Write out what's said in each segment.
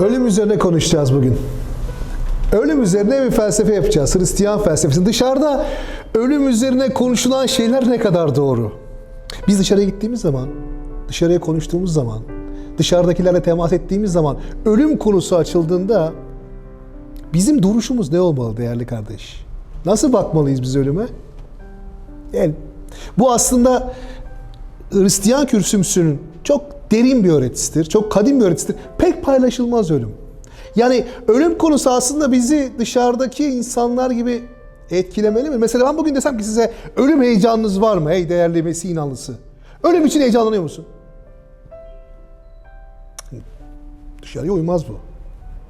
Ölüm üzerine konuşacağız bugün. Ölüm üzerine bir felsefe yapacağız. Hristiyan felsefesi. Dışarıda ölüm üzerine konuşulan şeyler ne kadar doğru? Biz dışarıya gittiğimiz zaman, dışarıya konuştuğumuz zaman, dışarıdakilerle temas ettiğimiz zaman ölüm konusu açıldığında bizim duruşumuz ne olmalı değerli kardeş? Nasıl bakmalıyız biz ölüme? Yani bu aslında Hristiyan kürsümsünün çok derin bir öğretisidir. Çok kadim bir öğretisidir. Pek paylaşılmaz ölüm. Yani ölüm konusu aslında bizi dışarıdaki insanlar gibi etkilemeli mi? Mesela ben bugün desem ki size ölüm heyecanınız var mı? Ey değerli Mesih inanlısı. Ölüm için heyecanlanıyor musun? Dışarıya uymaz bu.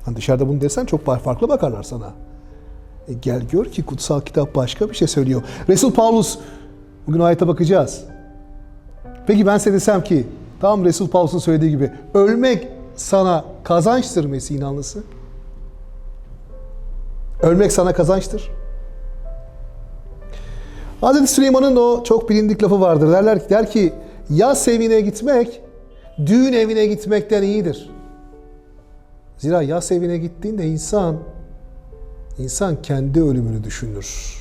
Hani dışarıda bunu desen çok farklı bakarlar sana. E gel gör ki kutsal kitap başka bir şey söylüyor. Resul Paulus, bugün ayete bakacağız. Peki ben size desem ki, tam Resul Paulus'un söylediği gibi, ölmek sana kazançtır Mesih inanlısı. Ölmek sana kazançtır. Hazreti Süleyman'ın o çok bilindik lafı vardır. Derler ki, der ki, yas evine gitmek, düğün evine gitmekten iyidir. Zira yas evine gittiğinde insan, insan kendi ölümünü düşünür.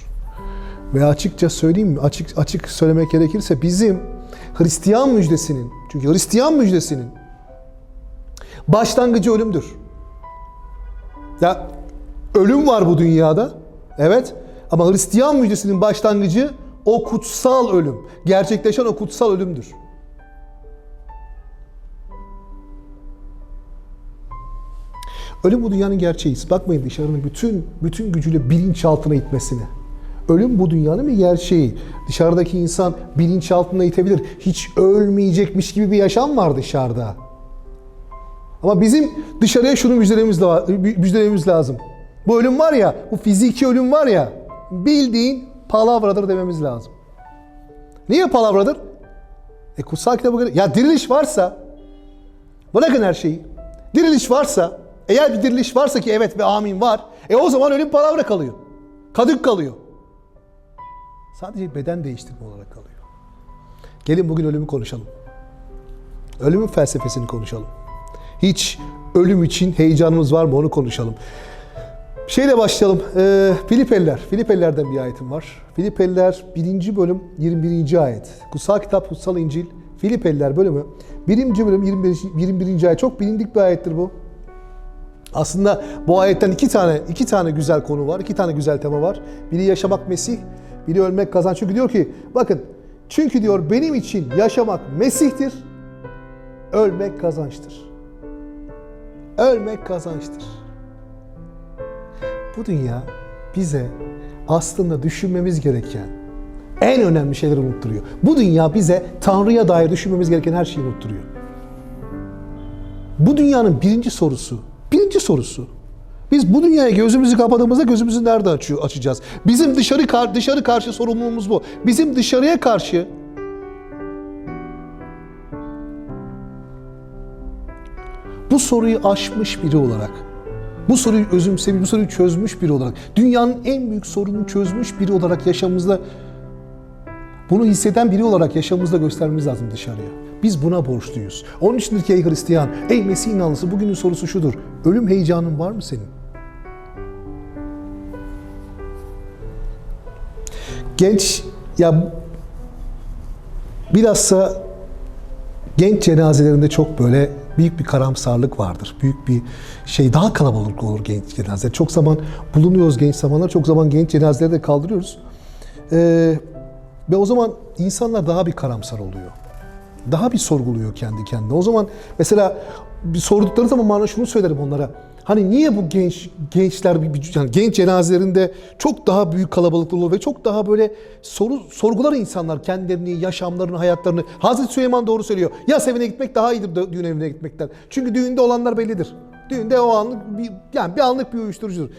Ve açıkça söyleyeyim mi? Açık açık söylemek gerekirse bizim Hristiyan müjdesinin, çünkü Hristiyan müjdesinin başlangıcı ölümdür. Ya ölüm var bu dünyada. Evet. Ama Hristiyan müjdesinin başlangıcı o kutsal ölüm. Gerçekleşen o kutsal ölümdür. Ölüm bu dünyanın gerçeği. Bakmayın dışarının bütün bütün gücüyle bilinçaltına itmesine. Ölüm bu dünyanın bir gerçeği. Dışarıdaki insan bilinçaltına itebilir. Hiç ölmeyecekmiş gibi bir yaşam var dışarıda. Ama bizim dışarıya şunu müjdelememiz, lazım. Bu ölüm var ya, bu fiziki ölüm var ya, bildiğin palavradır dememiz lazım. Niye palavradır? E kutsal kitaba göre, ya diriliş varsa, bırakın her şeyi. Diriliş varsa, eğer bir diriliş varsa ki evet ve amin var, e o zaman ölüm palavra kalıyor. Kadık kalıyor. Sadece beden değiştirme olarak kalıyor. Gelin bugün ölümü konuşalım. Ölümün felsefesini konuşalım. Hiç ölüm için heyecanımız var mı onu konuşalım. Şeyle başlayalım. Ee, Filipeliler. Filipelilerden bir ayetim var. Filipeliler 1. bölüm 21. ayet. Kutsal kitap, Kutsal İncil. Filipeliler bölümü 1. bölüm 21. 21. ayet. Çok bilindik bir ayettir bu. Aslında bu ayetten iki tane iki tane güzel konu var. iki tane güzel tema var. Biri yaşamak Mesih, biri ölmek kazanç. Çünkü diyor ki bakın çünkü diyor benim için yaşamak Mesih'tir, ölmek kazançtır. Ölmek kazançtır. Bu dünya bize aslında düşünmemiz gereken en önemli şeyleri unutturuyor. Bu dünya bize Tanrı'ya dair düşünmemiz gereken her şeyi unutturuyor. Bu dünyanın birinci sorusu, birinci sorusu. Biz bu dünyaya gözümüzü kapadığımızda gözümüzü nerede açıyor, açacağız? Bizim dışarı dışarı karşı sorumluluğumuz bu. Bizim dışarıya karşı bu soruyu aşmış biri olarak, bu soruyu özümsemiş, bu soruyu çözmüş biri olarak, dünyanın en büyük sorununu çözmüş biri olarak yaşamımızda, bunu hisseden biri olarak yaşamımızda göstermemiz lazım dışarıya. Biz buna borçluyuz. Onun içindir ki ey Hristiyan, ey Mesih inanlısı bugünün sorusu şudur. Ölüm heyecanın var mı senin? Genç, ya bilhassa genç cenazelerinde çok böyle büyük bir karamsarlık vardır. Büyük bir şey daha kalabalık olur genç cenazeler. Çok zaman bulunuyoruz genç zamanlar. Çok zaman genç cenazeleri de kaldırıyoruz. Ee, ve o zaman insanlar daha bir karamsar oluyor. Daha bir sorguluyor kendi kendine. O zaman mesela bir sordukları zaman bana şunu söylerim onlara. Hani niye bu genç gençler yani genç cenazelerinde çok daha büyük kalabalık olur ve çok daha böyle soru sorgular insanlar kendilerini, yaşamlarını, hayatlarını. Hazreti Süleyman doğru söylüyor. Yas evine gitmek daha iyidir düğün evine gitmekten. Çünkü düğünde olanlar bellidir. Düğünde o anlık bir yani bir anlık bir uyuşturucudur.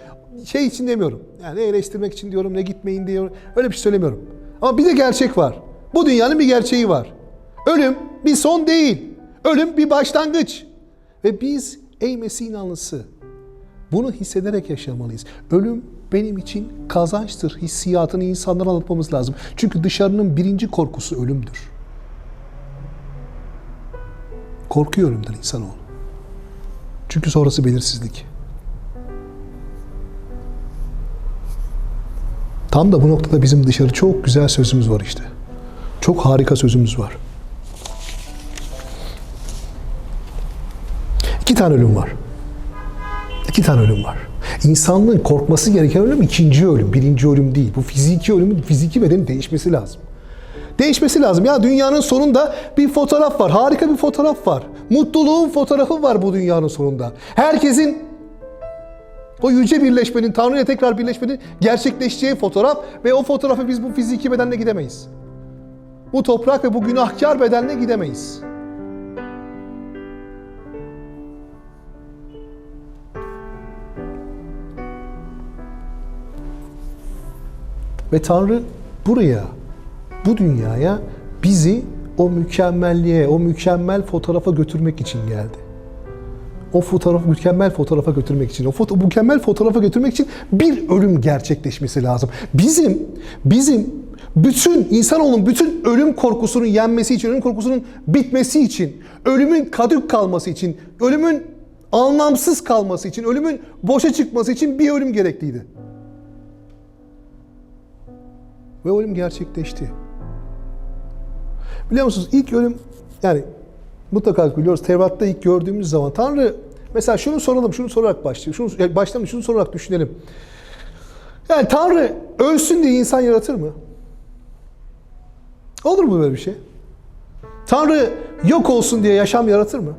Şey için demiyorum. Yani eleştirmek için diyorum ne gitmeyin diyorum. Öyle bir şey söylemiyorum. Ama bir de gerçek var. Bu dünyanın bir gerçeği var. Ölüm bir son değil. Ölüm bir başlangıç. Ve biz ey Mesih inanlısı bunu hissederek yaşamalıyız. Ölüm benim için kazançtır hissiyatını insanlara anlatmamız lazım. Çünkü dışarının birinci korkusu ölümdür. Korkuyor ölümden insanoğlu. Çünkü sonrası belirsizlik. Tam da bu noktada bizim dışarı çok güzel sözümüz var işte. Çok harika sözümüz var. Tane ölüm var. İki tane ölüm var. İnsanlığın korkması gereken ölüm ikinci ölüm, birinci ölüm değil. Bu fiziki ölümün fiziki bedenin değişmesi lazım. Değişmesi lazım. Ya dünyanın sonunda bir fotoğraf var. Harika bir fotoğraf var. Mutluluğun fotoğrafı var bu dünyanın sonunda. Herkesin o yüce birleşmenin, Tanrı'ya tekrar birleşmenin gerçekleşeceği fotoğraf ve o fotoğrafı biz bu fiziki bedenle gidemeyiz. Bu toprak ve bu günahkar bedenle gidemeyiz. Ve Tanrı buraya, bu dünyaya bizi o mükemmelliğe, o mükemmel fotoğrafa götürmek için geldi. O fotoğrafı mükemmel fotoğrafa götürmek için, o foto, mükemmel fotoğrafa götürmek için bir ölüm gerçekleşmesi lazım. Bizim, bizim bütün insanoğlunun bütün ölüm korkusunun yenmesi için, ölüm korkusunun bitmesi için, ölümün kadük kalması için, ölümün anlamsız kalması için, ölümün boşa çıkması için bir ölüm gerekliydi. Ve ölüm gerçekleşti. Biliyor musunuz ilk ölüm yani mutlaka biliyoruz Tevrat'ta ilk gördüğümüz zaman Tanrı mesela şunu soralım, şunu sorarak başlayalım. Şunu başlayalım, şunu sorarak düşünelim. Yani Tanrı ölsün diye insan yaratır mı? Olur mu böyle bir şey? Tanrı yok olsun diye yaşam yaratır mı?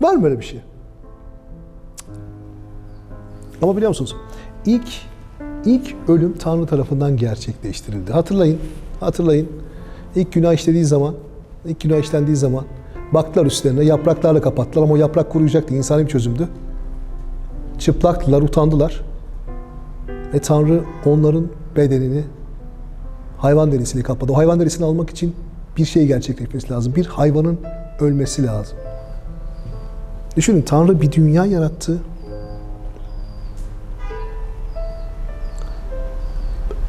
Var mı böyle bir şey? Ama biliyor musunuz? İlk ilk ölüm Tanrı tarafından gerçekleştirildi. Hatırlayın, hatırlayın. İlk günah işlediği zaman, ilk günah işlendiği zaman baktılar üstlerine, yapraklarla kapattılar ama o yaprak kuruyacaktı. İnsani bir çözümdü. Çıplaktılar, utandılar. Ve Tanrı onların bedenini hayvan derisiyle kapladı. O hayvan derisini almak için bir şey gerçekleşmesi lazım. Bir hayvanın ölmesi lazım. Düşünün Tanrı bir dünya yarattı.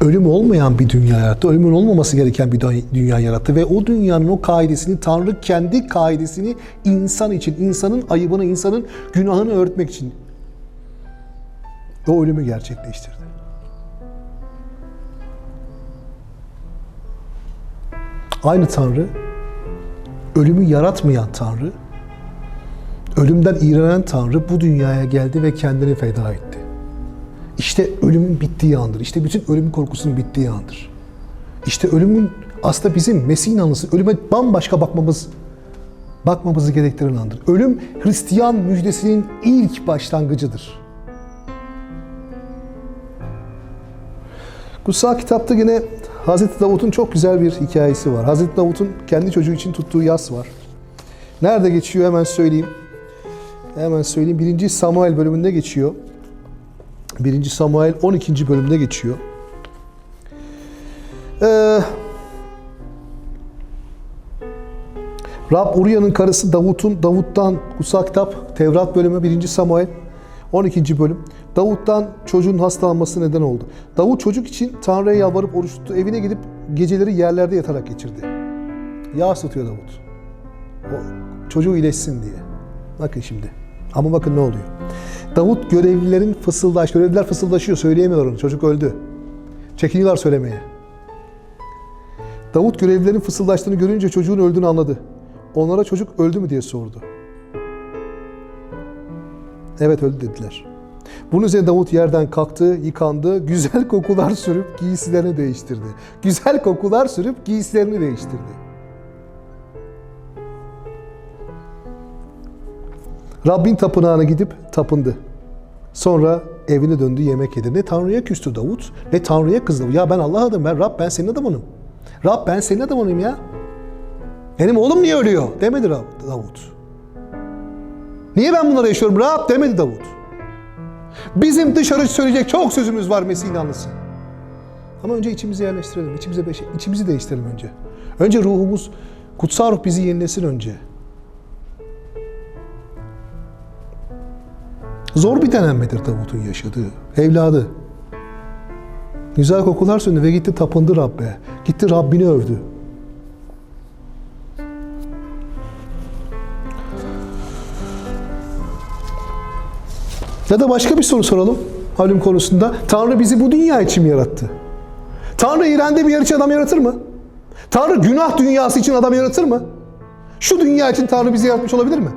Ölüm olmayan bir dünya yarattı. Ölümün olmaması gereken bir dünya yarattı. Ve o dünyanın o kaidesini, Tanrı kendi kaidesini insan için, insanın ayıbını, insanın günahını örtmek için o ölümü gerçekleştirdi. Aynı Tanrı, ölümü yaratmayan Tanrı, ölümden iğrenen Tanrı bu dünyaya geldi ve kendini feda etti. İşte ölümün bittiği andır. İşte bütün ölüm korkusunun bittiği andır. İşte ölümün aslında bizim Mesih'in anısı, ölüme bambaşka bakmamız, bakmamızı gerektiren andır. Ölüm Hristiyan müjdesinin ilk başlangıcıdır. Kutsal kitapta yine Hazreti Davut'un çok güzel bir hikayesi var. Hazreti Davut'un kendi çocuğu için tuttuğu yas var. Nerede geçiyor hemen söyleyeyim. Hemen söyleyeyim. Birinci Samuel bölümünde geçiyor. 1. Samuel 12. bölümde geçiyor. Ee, Rab Uriya'nın karısı Davut'un Davut'tan kutsal kitap Tevrat bölümü 1. Samuel 12. bölüm. Davut'tan çocuğun hastalanması neden oldu. Davut çocuk için Tanrı'ya yalvarıp oruç tuttu. Evine gidip geceleri yerlerde yatarak geçirdi. Yağ tutuyor Davut. O çocuğu iyileşsin diye. Bakın şimdi. Ama bakın ne oluyor. Davut görevlilerin fısıldaş, görevliler fısıldaşıyor, söyleyemiyorlar onu. Çocuk öldü. Çekiniyorlar söylemeye. Davut görevlilerin fısıldaştığını görünce çocuğun öldüğünü anladı. Onlara çocuk öldü mü diye sordu. Evet öldü dediler. Bunun üzerine Davut yerden kalktı, yıkandı, güzel kokular sürüp giysilerini değiştirdi. Güzel kokular sürüp giysilerini değiştirdi. Rabbin tapınağına gidip tapındı. Sonra evine döndü yemek yedi. Ne Tanrı'ya küstü Davut ne Tanrı'ya kızdı. Ya ben Allah adamım ben Rab ben senin adamınım. Rab ben senin adamınım ya. Benim oğlum niye ölüyor? Demedi Rab, Davut. Niye ben bunları yaşıyorum Rab demedi Davut. Bizim dışarı söyleyecek çok sözümüz var Mesih'in anlısı. Ama önce içimizi yerleştirelim. İçimize içimizi değiştirelim önce. Önce ruhumuz, kutsal ruh bizi yenilesin önce. Zor bir denenmedir Davut'un yaşadığı. Evladı. Güzel kokular söndü ve gitti tapındı Rabbe. Gitti Rabbini övdü. Ya da başka bir soru soralım ölüm konusunda. Tanrı bizi bu dünya için mi yarattı? Tanrı İran'da bir yer adam yaratır mı? Tanrı günah dünyası için adam yaratır mı? Şu dünya için Tanrı bizi yaratmış olabilir mi?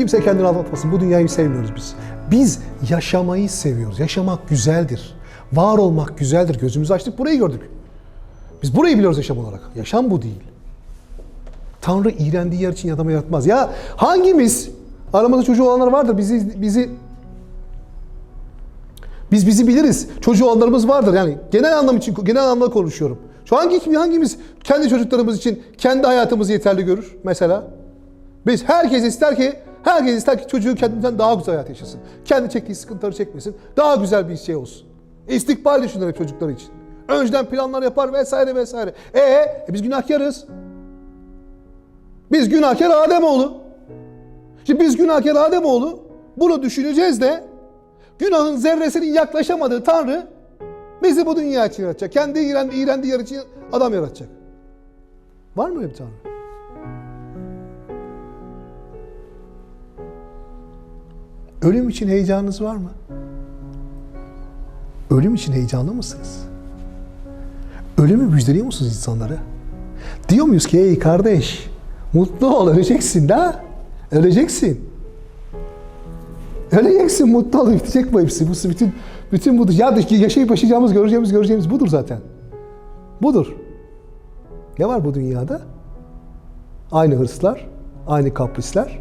Kimse kendini aldatmasın. Bu dünyayı sevmiyoruz biz. Biz yaşamayı seviyoruz. Yaşamak güzeldir. Var olmak güzeldir. Gözümüzü açtık burayı gördük. Biz burayı biliyoruz yaşam olarak. Yaşam bu değil. Tanrı iğrendiği yer için adamı yaratmaz. Ya hangimiz aramızda çocuğu olanlar vardır. Bizi bizi biz bizi biliriz. Çocuğu olanlarımız vardır. Yani genel anlam için genel anlamda konuşuyorum. Şu hangi hangimiz kendi çocuklarımız için kendi hayatımızı yeterli görür mesela? Biz herkes ister ki herkes ister ki çocuğu kendinden daha güzel hayat yaşasın. Kendi çektiği sıkıntıları çekmesin. Daha güzel bir şey olsun. İstikbal düşünür hep çocukları için. Önceden planlar yapar vesaire vesaire. E, e biz günahkarız. Biz günahkar Ademoğlu. Şimdi biz günahkar Ademoğlu bunu düşüneceğiz de günahın zerresinin yaklaşamadığı Tanrı bizi bu dünya için yaratacak. Kendi iğrendi, iğrendiği yer için adam yaratacak. Var mı öyle bir Tanrı? Ölüm için heyecanınız var mı? Ölüm için heyecanlı mısınız? Ölümü müjdeliyor musunuz insanlara? Diyor muyuz ki ey kardeş mutlu ol öleceksin da öleceksin. Öleceksin mutlu ol bitecek bu hepsi. Bu bütün bütün budur. Ya yaşayıp yaşayacağımız göreceğimiz göreceğimiz budur zaten. Budur. Ne var bu dünyada? Aynı hırslar, aynı kaprisler,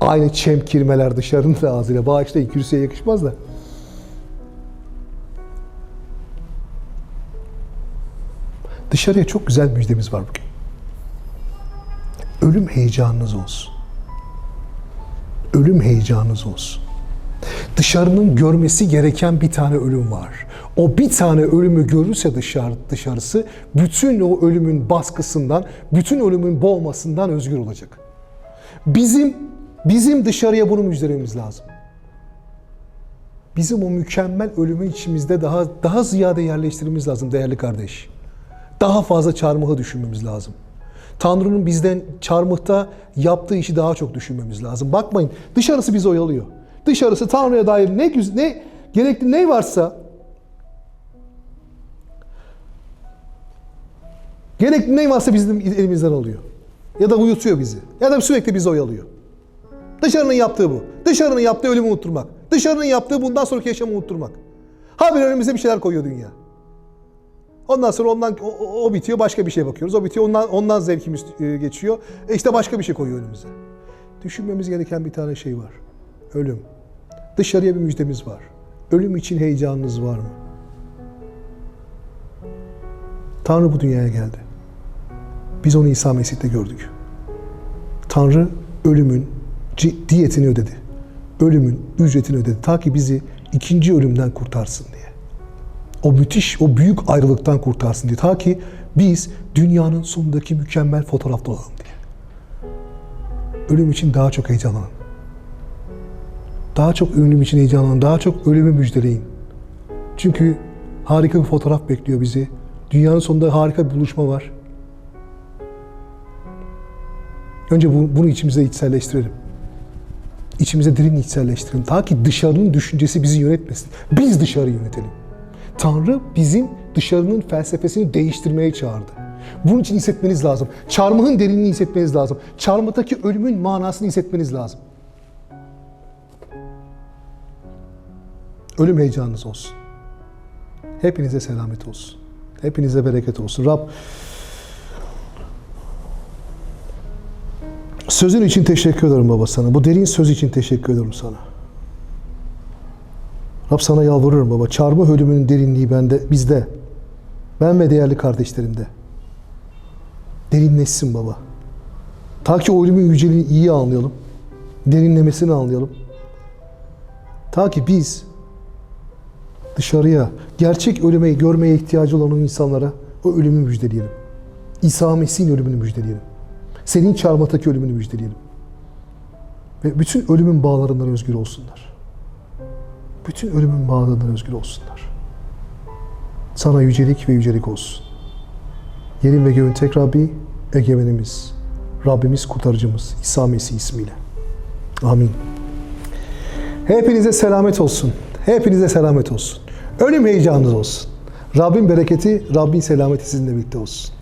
aynı çemkirmeler dışarının da ağzıyla. Bağışlayın kürsüye yakışmaz da. Dışarıya çok güzel müjdemiz var bugün. Ölüm heyecanınız olsun. Ölüm heyecanınız olsun. Dışarının görmesi gereken bir tane ölüm var. O bir tane ölümü görürse dışarı, dışarısı bütün o ölümün baskısından, bütün ölümün boğmasından özgür olacak. Bizim bizim dışarıya bunu müjdelememiz lazım. Bizim o mükemmel ölümü içimizde daha daha ziyade yerleştirmemiz lazım değerli kardeş. Daha fazla çarmıhı düşünmemiz lazım. Tanrı'nın bizden çarmıhta yaptığı işi daha çok düşünmemiz lazım. Bakmayın dışarısı bizi oyalıyor. Dışarısı Tanrı'ya dair ne ne gerekli ne varsa gerekli ne varsa bizim elimizden alıyor. Ya da uyutuyor bizi. Ya da sürekli bizi oyalıyor. Dışarının yaptığı bu. Dışarının yaptığı ölümü unutturmak. Dışarının yaptığı bundan sonraki yaşamı unutturmak. Habire önümüze bir şeyler koyuyor dünya. Ondan sonra ondan o, o- bitiyor başka bir şeye bakıyoruz. O bitiyor ondan ondan zevkimiz e, geçiyor. E işte başka bir şey koyuyor önümüze. Düşünmemiz gereken bir tane şey var. Ölüm. Dışarıya bir müjdemiz var. Ölüm için heyecanınız var mı? Tanrı bu dünyaya geldi. Biz onu İsa Mesih'te gördük. Tanrı ölümün diyetini ödedi. Ölümün ücretini ödedi. Ta ki bizi ikinci ölümden kurtarsın diye. O müthiş, o büyük ayrılıktan kurtarsın diye. Ta ki biz dünyanın sonundaki mükemmel fotoğrafta olalım diye. Ölüm için daha çok heyecanlanın. Daha çok ölüm için heyecanlanın. Daha çok ölümü müjdeleyin. Çünkü harika bir fotoğraf bekliyor bizi. Dünyanın sonunda harika bir buluşma var. Önce bu- bunu içimize içselleştirelim. İçimize derin içselleştirelim. Ta ki dışarının düşüncesi bizi yönetmesin. Biz dışarı yönetelim. Tanrı bizim dışarının felsefesini değiştirmeye çağırdı. Bunun için hissetmeniz lazım. Çarmıhın derinliğini hissetmeniz lazım. Çarmıhtaki ölümün manasını hissetmeniz lazım. Ölüm heyecanınız olsun. Hepinize selamet olsun. Hepinize bereket olsun. Rab sözün için teşekkür ederim baba sana. Bu derin söz için teşekkür ederim sana. Rab sana yalvarıyorum baba. Çarmıh ölümünün derinliği bende, bizde. Ben ve değerli kardeşlerimde. Derinleşsin baba. Ta ki o ölümün yüceliğini iyi anlayalım. Derinlemesini anlayalım. Ta ki biz dışarıya, gerçek ölüme görmeye ihtiyacı olan o insanlara o ölümü müjdeleyelim. İsa Mesih'in ölümünü müjdeleyelim. Senin çarmıhtaki ölümünü müjdeleyelim. Ve bütün ölümün bağlarından özgür olsunlar. Bütün ölümün bağlarından özgür olsunlar. Sana yücelik ve yücelik olsun. Yerin ve göğün tek Rabbi, egemenimiz, Rabbimiz, kurtarıcımız İsa Mesih ismiyle. Amin. Hepinize selamet olsun. Hepinize selamet olsun. Ölüm heyecanınız olsun. Rabbin bereketi, Rabbin selameti sizinle birlikte olsun.